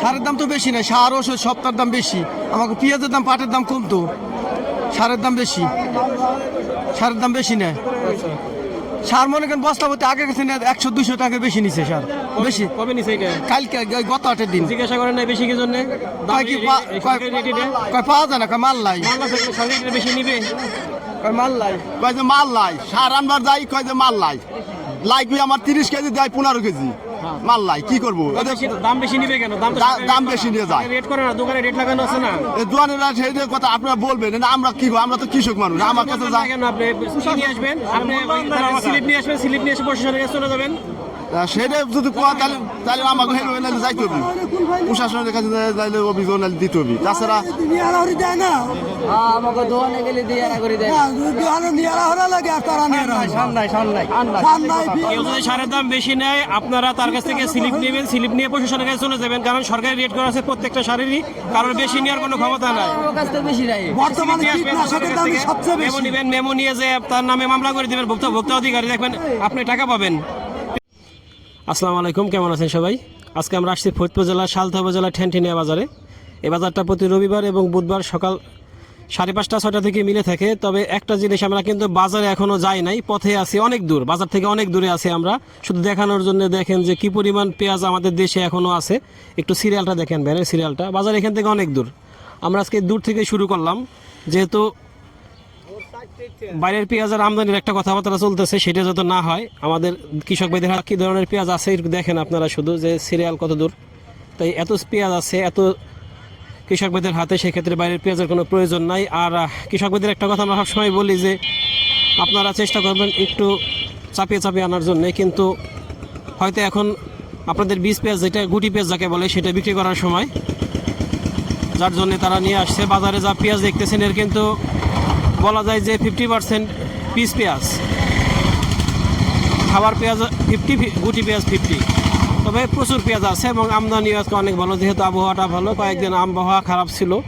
সারের দাম তো বেশি না সার ওষুধ সপ্তাহের দাম বেশি। আমাকে পেঁয়াজের দাম পাটের দাম কম তো সারের দাম বেশি। সারের দাম বেশি না। সার মনে করেন বস্তা বলতে আগে গেছে না একশো দুশো টাকা বেশি নিছে সার। বেশি। কবে নিছে কালকে গত আটের দিন। জিজ্ঞাসা করেন নাই বেশি কি জন্য? কয় পাওয়া যায় না কয় মাল লাই বেশি নিবে? কয় মাল লাই কয় যে মাল লাই সার আনবার যাই কয় যে মাল লাই লাগবে আমার তিরিশ কেজি দেয় পনেরো কেজি। মাল লাই কি করব দাম বেশি নিবে কেন দাম বেশি নিয়ে যায় রেট করে না দোকানে রেট লাগানো আছে না দোকানে দোয়ানেরা সেই কথা আপনারা বলবেন না আমরা কি? আমরা তো কৃষক মানুষ আমার কাছে যায় কেন আপনি নিয়ে আসবেন আপনি স্লিপ নিয়ে আসবেন স্লিপ নিয়ে এসে প্রশাসনের কাছে চলে যাবেন সেটা যদি তাহলে তাহলে আমাকে হেলো হেলে যাইতে হবে প্রশাসনের কাছে যাইলে অভিযোগ নাহলে দিতে হবে তাছাড়া আমাকে গেলে দিয়ে করে দেয় কেউ যদি সারের দাম বেশি নেয় আপনারা তার কাছ থেকে স্লিপ নেবেন স্লিপ নিয়ে প্রশাসনের কাছে চলে যাবেন। কারণ সরকারি রেট করা আছে প্রত্যেকটা সারেরই। কারণ বেশি নেওয়ার কোনো ক্ষমতা নাই। নিবেন মেমো নিয়ে যে তার নামে মামলা করে দিবেন ভোক্তা ভোক্তা অধিকারী। দেখবেন আপনি টাকা পাবেন। আসসালামু আলাইকুম, কেমন আছেন সবাই? আজকে আমরা আসছি ফরিদপুর জেলার সালথা উপজেলা ঠ্যানঠিনিয়া বাজারে। এ বাজারটা প্রতি রবিবার এবং বুধবার সকাল সাড়ে পাঁচটা, ছয়টা থেকে মিলে থাকে। তবে একটা জিনিস আমরা কিন্তু বাজারে এখনও যাই নাই, পথে আছি অনেক দূর, বাজার থেকে অনেক দূরে আছি আমরা। শুধু দেখানোর জন্য দেখেন যে কি পরিমাণ পেঁয়াজ আমাদের দেশে এখনও আছে। একটু সিরিয়ালটা দেখেন ভ্যানের সিরিয়ালটা। বাজার এখান থেকে অনেক দূর। আমরা আজকে দূর থেকে শুরু করলাম, যেহেতু বাইরের পেঁয়াজের আমদানির একটা কথাবার্তা চলতেছে, সেটা যাতে না হয়, আমাদের কৃষক হাতে কী ধরনের পেঁয়াজ আছে দেখেন আপনারা শুধু যে সিরিয়াল কত দূর। তাই এত পেঁয়াজ আছে, এত কৃষক ভাইদের হাতে, সেক্ষেত্রে বাইরের পেঁয়াজের কোনো প্রয়োজন নাই। আর কৃষক ভাইদের একটা কথা আমরা সবসময় বলি যে, আপনারা চেষ্টা করবেন একটু চাপিয়ে চাপিয়ে আনার জন্য, কিন্তু হয়তো এখন আপনাদের বীজ পেঁয়াজ, যেটা গুটি পেঁয়াজ যাকে বলে, সেটা বিক্রি করার সময়, যার জন্য তারা নিয়ে আসছে। বাজারে যা পেঁয়াজ দেখতেছেন, এর কিন্তু বলা যায় যে ফিফটি পার্সেন্ট পিস পেঁয়াজ। খাবার পেঁয়াজ ফিফটি গুটি পেঁয়াজ ফিফটি তবে প্রচুর পেঁয়াজ আছে এবং আমদানি আজকে অনেক ভালো। যেহেতু আবহাওয়াটা ভালো, কয়েকদিন আবহাওয়া খারাপ ছিল,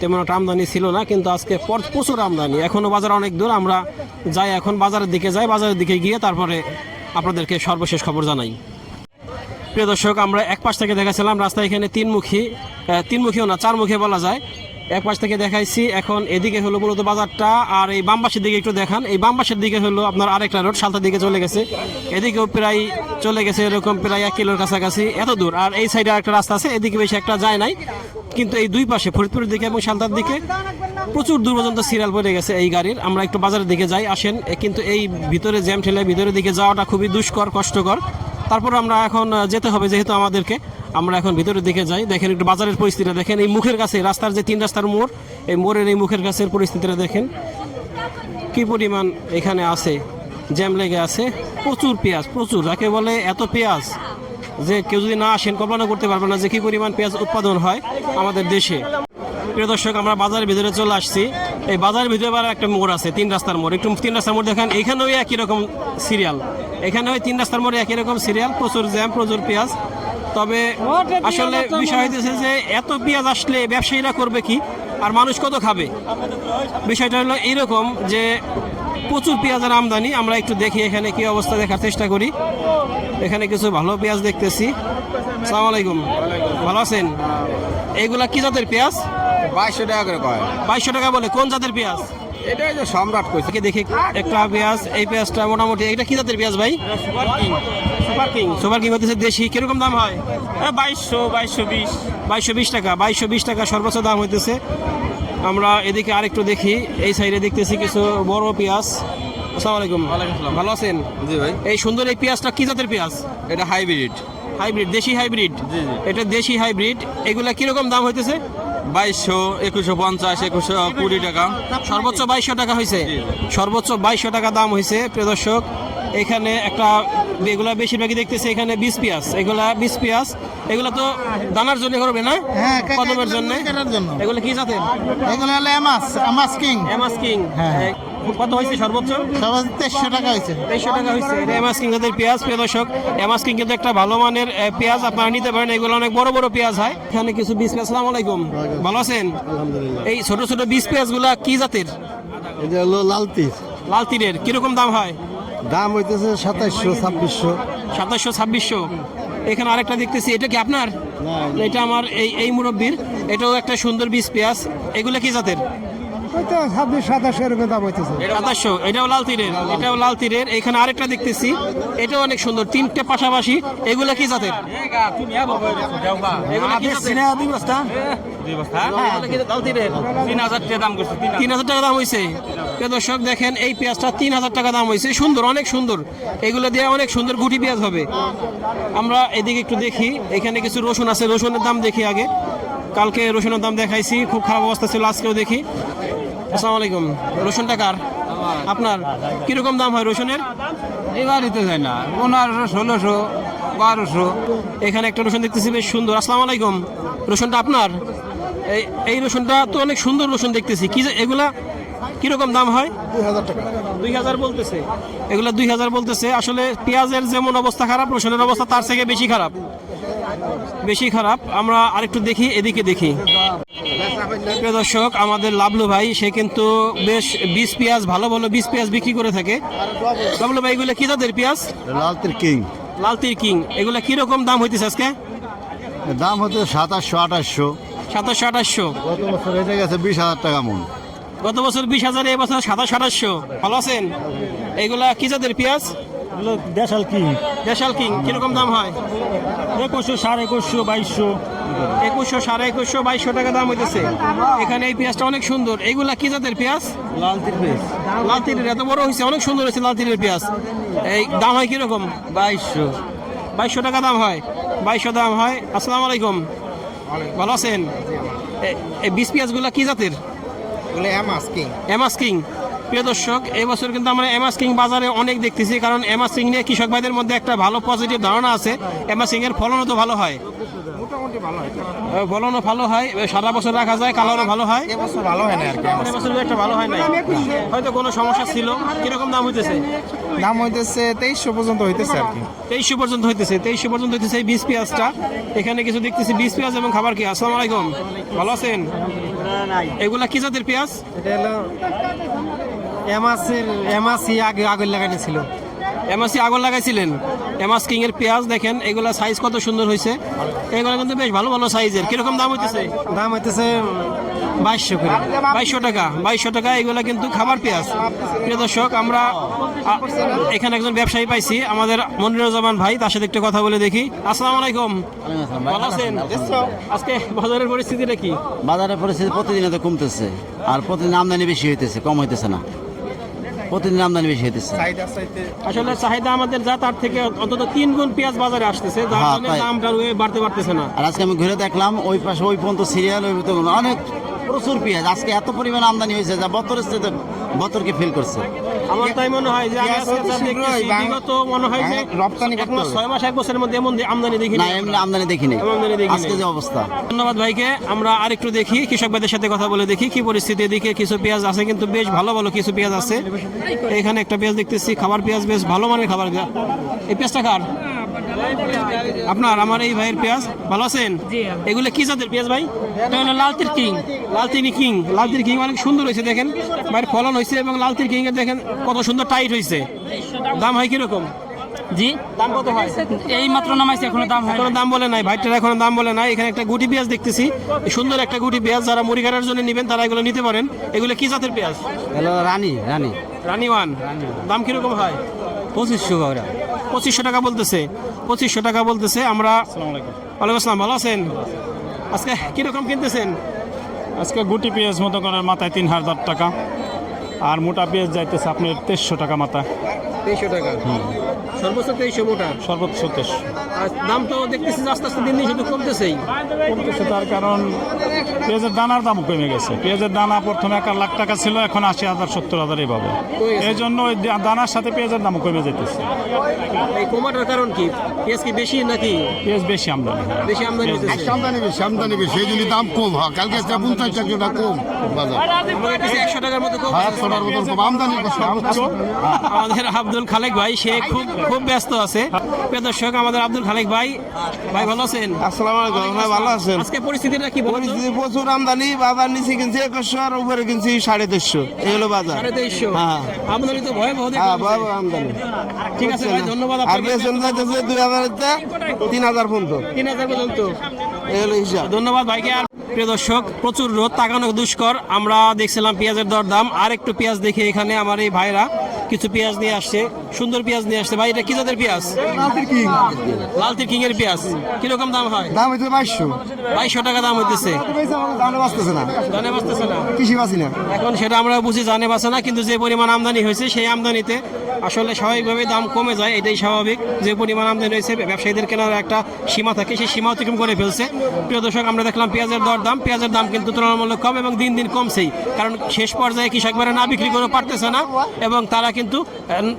তেমন একটা আমদানি ছিল না, কিন্তু আজকে পর- প্রচুর আমদানি। এখনও বাজার অনেক দূর, আমরা যাই এখন বাজারের দিকে যাই, বাজারের দিকে গিয়ে তারপরে আপনাদেরকে সর্বশেষ খবর জানাই। প্রিয় দর্শক, আমরা এক পাশ থেকে দেখাছিলাম রাস্তায় এখানে তিনমুখী তিনমুখীও না, চারমুখী বলা যায়। এক পাশ থেকে দেখাইছি, এখন এদিকে হলো মূলত বাজারটা, আর এই বাম পাশের দিকে একটু দেখান। এই বামবাসের দিকে হলো আপনার আরেকটা রোড, সালতার দিকে চলে গেছে। এদিকেও প্রায় চলে গেছে এরকম প্রায় এক কিলোর কাছাকাছি, এত দূর। আর এই সাইডে একটা রাস্তা আছে, এদিকে বেশি একটা যায় নাই। কিন্তু এই দুই পাশে, ফরিদপুরের দিকে এবং সালতার দিকে প্রচুর দূর পর্যন্ত সিরিয়াল পড়ে গেছে এই গাড়ির। আমরা একটু বাজারের দিকে যাই, আসেন। কিন্তু এই ভিতরে জ্যাম ঠেলে ভিতরের দিকে যাওয়াটা খুবই দুষ্কর, কষ্টকর। তারপর আমরা এখন যেতে হবে যেহেতু আমাদেরকে। আমরা এখন ভিতরের দিকে যাই। দেখেন একটু বাজারের পরিস্থিতিটা দেখেন। এই মুখের কাছে, রাস্তার যে তিন রাস্তার মোড়, এই মোড়ের এই মুখের কাছের পরিস্থিতিটা দেখেন। কি পরিমাণ এখানে আছে, জ্যাম লেগে আছে। প্রচুর পেঁয়াজ, প্রচুর। যাকে বলে এত পেঁয়াজ যে কেউ যদি না আসেন, কল্পনা করতে পারবে না যে কি পরিমাণ পেঁয়াজ উৎপাদন হয় আমাদের দেশে। প্রিয় দর্শক, আমরা বাজারের ভিতরে চলে আসছি। এই বাজারের ভিতরে আবার একটা মোড় আছে, তিন রাস্তার মোড়। একটু তিন রাস্তার মোড় দেখেন, এখানেও একই রকম সিরিয়াল। এখানে ওই তিন রাস্তার মোড়ে একই রকম সিরিয়াল। প্রচুর জ্যাম, প্রচুর পেঁয়াজ। তবে আসলে বিষয় হইতেছে যে এত পেঁয়াজ আসলে ব্যবসায়ীরা করবে কি? আর মানুষ কত খাবে? বিষয়টা হলো এইরকম যে প্রচুর পেঁয়াজের আমদানি। আমরা একটু দেখি এখানে কি অবস্থা দেখার চেষ্টা করি। এখানে কিছু ভালো পেঁয়াজ দেখতেছি। সালাম আলাইকুম। ভালো আছেন? এইগুলা কি জাতের পেঁয়াজ? বাইশশো টাকা করে কয়। বাইশশো টাকা বলে কোন জাতের পেঁয়াজ? এটাই যে সম্রাট কইছে। দেখি দেখি। একটা পেঁয়াজ এই পেঁয়াজটা মোটামুটি এটা কি জাতের পেঁয়াজ ভাই? সুপার কিং সুপার কিং হতেছে দেশি কীরকম দাম হয়? বাইশশো বাইশশো বিশ। বাইশশো বিশ টাকা বাইশশো বিশ টাকা সর্বোচ্চ দাম হইতেছে। আমরা এদিকে আরেকটু দেখি এই সাইডে দেখতেছি কিছু বড় পেঁয়াজ। আসসালামু আলাইকুম। ভালো আছেন? জি ভাই। এই সুন্দর এই পেঁয়াজটা কি জাতের পেঁয়াজ? এটা হাইব্রিড। হাইব্রিড দেশি হাইব্রিড? এটা দেশি হাইব্রিড। এগুলা কীরকম দাম হইতেছে? বাইশশো একুশশো পঞ্চাশ একুশশো কুড়ি টাকা। সর্বোচ্চ বাইশশো টাকা হয়েছে সর্বোচ্চ বাইশশো টাকা দাম হয়েছে প্রিয় দর্শক। এখানে একটা এগুলা বেশিরভাগই দেখতেছে এখানে বিশ পেঁয়াজ। এগুলা বিশ পেঁয়াজ এগুলা তো দানার জন্য করবে না? হ্যাঁ, কদমের জন্য? এগুলো কি জাতের? এগুলো হলো এমাস আমাস কিং। এমাস কিং। হ্যাঁ। কত হয়েছে সর্বোচ্চ? সবাই তেইশশো টাকা হয়েছে। তেইশশো টাকা হয়েছে। এমাস কিং পেঁয়াজ প্রিয় দর্শক। এমাস কিং কিন্তু একটা ভালো মানের পেঁয়াজ আপনারা নিতে পারেন। এগুলো অনেক বড় বড় পেঁয়াজ হয়। এখানে কিছু বীজ পেঁয়াজ। আসসালামু আলাইকুম। ভালো আছেন? এই ছোট ছোট বীজ পেঁয়াজগুলা কি জাতের? এটা হলো লালতির। লাল তীরের কীরকম দাম হয়? দাম হইতেছে সাতাইশশো ছাব্বিশশো। সাতাশশো ছাব্বিশশো। এখানে আরেকটা দেখতেছি এটা কি আপনার? এটা আমার এই এই মুরব্বীর। এটাও একটা সুন্দর বীজ পেঁয়াজ। এগুলো কি জাতের? ছাব্বিশ সাতাশো এরকম দাম হইতেছে। সাতাশশো এটাও লাল তীরের এটাও লাল তীরের। এখানে আরেকটা দেখতেছি এটাও অনেক সুন্দর তিনটে পাশাপাশি। এগুলো কি জাতের? তিন হাজার টাকা দাম হয়েছে দর্শক দেখেন এই পেঁয়াজটা তিন হাজার টাকা দাম হয়েছে সুন্দর অনেক সুন্দর। এগুলো দিয়ে অনেক সুন্দর গুটি পেঁয়াজ হবে। আমরা এদিকে একটু দেখি এখানে কিছু রসুন আছে রসুনের দাম দেখি আগে। কালকে রসুনের দাম দেখাইছি খুব খারাপ অবস্থা ছিল আজকেও দেখি। আসসালামু আলাইকুম। রসুনটা কার? আপনার? কীরকম দাম হয় রসুনের? এবারই তো যায় না। পনেরোশো ষোলোশো বারোশো। এখানে একটা রসুন দেখতেছি বেশ সুন্দর। আসসালামু আলাইকুম। রসুনটা আপনার? এই এই রসুনটা তো অনেক সুন্দর রসুন দেখতেছি। কি এগুলা কীরকম দাম হয়? দুই হাজার বলতেছে। এগুলা দুই হাজার বলতেছে। আসলে পেঁয়াজের যেমন অবস্থা খারাপ রসুনের অবস্থা তার থেকে বেশি খারাপ। বেশি খারাপ। আমরা আরেকটু দেখি এদিকে দেখি। প্রিয় দর্শক আমাদের লাভলু ভাই সে কিন্তু বেশ বীজ পেঁয়াজ ভালো ভালো বীজ পেঁয়াজ বিক্রি করে থাকে। লাভলু ভাই এগুলো কি জাতের পেঁয়াজ? লালতির কিং। লালতির কিং। এগুলো কীরকম দাম হইতেছে আজকে? দাম হচ্ছে সাতাশশো আঠাশশো। সাতাশশো আঠাশশো। গত বছর হয়ে গেছে বিশ হাজার টাকা মন। গত বছর বিশ হাজার এবছর সাতাশ আঠাশশো। ভালো আছেন? এগুলা কি জাতের পেঁয়াজ? দেশাল কিং। দেশাল কিং। কীরকম দাম হয়? একুশশো সাড়ে একুশশো বাইশশো। একুশশো সাড়ে একুশশো বাইশশো টাকা দাম হইতেছে। এখানে এই পেঁয়াজটা অনেক সুন্দর। এগুলা কি জাতের পেঁয়াজ? লাল তিরবেশ লাল তীরের এত বড় হয়েছে অনেক সুন্দর হয়েছে লাল তীরের পেঁয়াজ। এই দাম হয় কীরকম? বাইশশো। বাইশশো টাকা দাম হয়। বাইশশো দাম হয়। আসসালামু আলাইকুম। ভালো আছেন? এ- এই বিশ পেঁয়াজগুলা কি জাতের? এমাস কিং প্রিয় দর্শক এই বছর কিন্তু আমরা এমাস কিং বাজারে অনেক দেখতেছি কারণ এমাস কিং নিয়ে কৃষক ভাইদের মধ্যে একটা ভালো পজিটিভ ধারণা আছে। এমাস কিং এর ফলনও তো ভালো হয়। ফলনও ভালো হয় সারা বছর রাখা যায় কালারও ভালো হয়। এবছর ভালো হয় না আর কি এবছর একটা ভালো হয় না হয়তো কোনো সমস্যা ছিল। কীরকম দাম হইতেছে? দাম হইতেছে তেইশশো পর্যন্ত হইতেছে আর কি। তেইশশো পর্যন্ত হইতেছে তেইশশো পর্যন্ত হইতেছে এই বিষ পেঁয়াজটা। এখানে কিছু দেখতেছি বিষ পেঁয়াজ এবং খাবার কি? আসসালামু আলাইকুম। ভালো আছেন? এগুলা কি জাতের পেঁয়াজ? এটা হলো এমাসের এমাসি আগে আগে লাগানো ছিল। এমআসি আগর লাগাইছিলেন। এমআস কিং এর পেঁয়াজ দেখেন এগুলা সাইজ কত সুন্দর হয়েছে এগুলো কিন্তু বেশ ভালো ভালো সাইজের কীরকম দাম হইতেছে? দাম হইতেছে বাইশশো করে। বাইশশো টাকা। বাইশশো টাকা এগুলা কিন্তু খাবার পেঁয়াজ। প্রিয় দর্শক আমরা এখানে একজন ব্যবসায়ী পাইছি আমাদের মনিরুজ্জামান ভাই তার সাথে একটু কথা বলে দেখি। আসসালামু আলাইকুম। ভালো আছেন? আজকে বাজারের পরিস্থিতিটা কি? বাজারের পরিস্থিতি প্রতিদিন তো কমতেছে আর প্রতিদিন আমদানি বেশি হইতেছে কম হইতেছে না। প্রতিদিন আমদানি বেশি হইতেছে। আসলে চাহিদা আমাদের যা তার থেকে অন্তত তিন গুণ পেঁয়াজ বাজারে আসতেছে যার হ্যাঁ, জন্য। দামটা বাড়তে পারতেছে না। আর আজকে আমি ঘুরে দেখলাম ওই পাশে ওই পর্যন্ত সিরিয়াল ওই অনেক প্রচুর পেঁয়াজ। আজকে এত পরিমাণ আমদানি হয়েছে যা বতরের সাথে বতরকে ফিল করছে। আমার তাই মনে হয় যে আমি আজকে যা দেখতেছি, বিগত মনে হয় যে রপ্তানি এক মাস ছয় মাস এক বছরের মধ্যে এমন আমদানি দেখিনি না এমনি আমদানি দেখিনি আমদানি। আজকে যে অবস্থা। ধন্যবাদ ভাইকে আমরা আরেকটু দেখি কৃষক ভাইদের সাথে কথা বলে দেখি কি পরিস্থিতি। এদিকে কিছু পেঁয়াজ আছে কিন্তু বেশ ভালো ভালো কিছু পেঁয়াজ আছে। এখানে একটা পেঁয়াজ দেখতেছি খাবার পেঁয়াজ বেশ ভালো মানের খাবার। এই পেঁয়াজটা কার? আপনার আমার এই ভাইয়ের পেঁয়াজ ভালো আছেন? এগুলো কি জাতের পেঁয়াজ ভাই? এটা হলো Lal Teer king. Lal Teer king. Lal Teer king অনেক সুন্দর হয়েছে দেখেন। ভাইয়ের ফলন হয়েছে এবং লালতির কিং এর দেখেন কত সুন্দর টাইট হয়েছে। দাম হয় কীরকম? জি? দাম কত হয়? এই মাত্র নামাইছে এখনও দাম হয় এখনও দাম বলে নাই ভাইটার এখনও দাম বলে নাই। এখানে একটা গুটি পেঁয়াজ দেখতেছি। সুন্দর একটা গুটি পেঁয়াজ যারা মুড়ি কাটার জন্য নেবেন তারা এগুলো নিতে পারেন। এগুলো কি জাতের পেঁয়াজ? হ্যালো রানী রানী। রানি ওয়ান। দাম কীরকম হয়? পঁচিশশো টাকা পঁচিশশো টাকা বলতেছে। পঁচিশশো টাকা বলতেছে আমরা ওয়ালাইকুম আসসালাম ভালো আছেন? আজকে কীরকম কিনতেছেন? আজকে গুটি পেঁয়াজ মতো করে মাথায় তিন হাজার টাকা আর মোটা পেঁয়াজ যাইতেছে আপনার তেইশশো টাকা মাথা তেইশশো টাকা? সর্বোচ্চ তেইশশো মোটা? সর্বোচ্চ তেইশশো। দাম তো দেখতেছি আস্তে আস্তে দিন দিন শুধু কমতেছেই। কমতেছে তার কারণ পেঁয়াজের দানার দামও কমে গেছে। পেঁয়াজের দানা প্রথমে এক লাখ টাকা ছিল এখন আশি হাজার সত্তর হাজার এইভাবে। এই জন্য ওই দানার সাথে পেঁয়াজের দামও কমে যেতেছে। এই কমাটার কারণ কি? পেঁয়াজ কি বেশি নাকি? পেঁয়াজ বেশি আমদানি। বেশি আমদানি আমদানি বেশি আমদানি বেশি সেই জন্য দাম কম হয়। কালকে একটা পঞ্চাশ টাকা কম বাজার। একশো টাকার মতো কম। একশো টাকার মতন কম। আমদানি আমাদের আব্দুল খালেক ভাই সে খুব খুব ব্যস্ত আছে। দর্শক আমাদের আব্দুল খালেক ভাই ভাই ভালো আছেন? আসসালামু আলাইকুম ভাই ভালো আছেন? আজকে পরিস্থিতিটা কি বলতো পরিস্থিতি প্রচুর আমদানি বাজার নিচে কিনছি একুশশো আর উপরে কিনছি সাড়ে দেড়শো এই হলো বাজার। সাড়ে তেইশশো হ্যাঁ। আমদানি তো দেখে হ্যাঁ আমদানি। ঠিক আছে ভাই ধন্যবাদ আর আপনাকে। বেতন যাইতেছে দুই হাজার তিন হাজার পর্যন্ত। তিন হাজার পর্যন্ত। এই হলো হিসাব। ধন্যবাদ ভাইকে। আর প্রিয় দর্শক প্রচুর রোদ তাকানো দুষ্কর। আমরা দেখছিলাম পেঁয়াজের দর দাম আর একটু পেঁয়াজ দেখে এখানে আমার এই ভাইরা। কিছু পেঁয়াজ নিয়ে আসছে সুন্দর পেঁয়াজ নিয়ে আসছে। ভাই এটা কি জাতের পেঁয়াজ? লালতির কিং। এর পেঁয়াজ। কীরকম দাম হয়? দাম হইতে বাইশশো। বাইশশো টাকা দাম হইতেছে। বাঁচতেছে না। জানে বাঁচতেছে না। কৃষি বাঁচি না। এখন সেটা আমরা বুঝি জানে বাঁচে না কিন্তু যে পরিমাণ আমদানি হয়েছে সেই আমদানিতে আসলে স্বাভাবিকভাবে দাম কমে যায়, এটাই স্বাভাবিক। যে পরিমাণ আমদানি হয়েছে, ব্যবসায়ীদের কেনার একটা সীমা থাকে, সেই সীমা অতিক্রম করে ফেলছে। প্রিয় দর্শক, আমরা দেখলাম পেঁয়াজের দর দাম, পেঁয়াজের দাম কিন্তু তুলনামূলক কম এবং দিন দিন কমছেই। কারণ শেষ পর্যায়ে কৃষকরা না বিক্রি করে পারতেছে না এবং তারা কিন্তু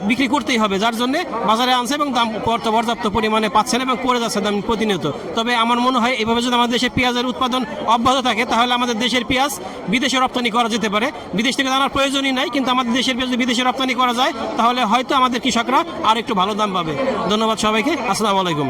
বিক্রি করতেই হবে, যার জন্য বাজারে আনছে এবং দাম পর্যাপ্ত- পরিমাণে পাচ্ছেন এবং পড়ে যাচ্ছে দাম প্রতিনিয়ত। তবে আমার মনে হয়, এভাবে যদি আমাদের দেশে পেঁয়াজের উৎপাদন অব্যাহত থাকে, তাহলে আমাদের দেশের পেঁয়াজ বিদেশে রপ্তানি করা যেতে পারে। বিদেশ থেকে জানার প্রয়োজনই নাই, কিন্তু আমাদের দেশের পেঁয়াজ যদি বিদেশে রপ্তানি করা যায়, তাহলে হয়তো আমাদের কৃষকরা আর একটু ভালো দাম পাবে। ধন্যবাদ সবাইকে। আসসালামু আলাইকুম।